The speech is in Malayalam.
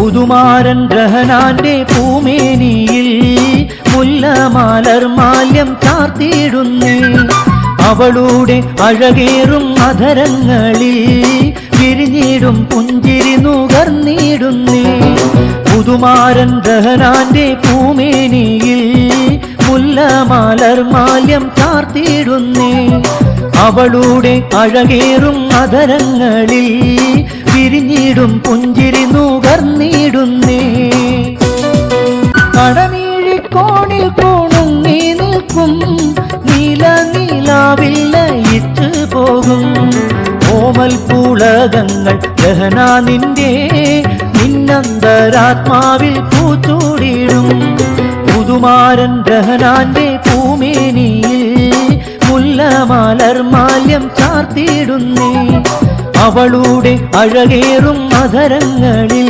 പുതുമാരൻ ഗ്രഹനാന്റെ പൂമേനിയിൽ മുല്ലമാലർ മാല്യം ചാർത്തിയിടുന്നേ. അവളുടെ അഴകേറും അധരങ്ങളിൽ വിരിഞ്ഞിടും പുഞ്ചിരി നുകർന്നിടുന്നേ. പുതുമാരൻ ദഹനാന്റെ പൂമേനിയിൽ മുല്ലമാലർ മാല്യം ചാർത്തിയിടുന്നേ. അവളുടെ അഴകേറും അധരങ്ങളിൽ വിരിഞ്ഞിടും പുഞ്ചിരി നുകർന്നിടുന്നേ. കടമീഴിക്കോണിൽ കോണുങ്ങി നിൽക്കും. നീല നീലാവിൽ ലയിച്ചു പോകും. ഓമൽ പൂളകങ്ങൾ ദഹന നിന്റെ. നിന്നന്തരാത്മാവിൽ പൂച്ചൂടിയിടും. പുതുമാരൻ ഗഹനാന്റെ പൂമേനിയിൽ മുല്ലമാലർ മാല്യം ചാർത്തിയിടുന്നേ. അവളുടെ അഴകേറും അധരങ്ങളിൽ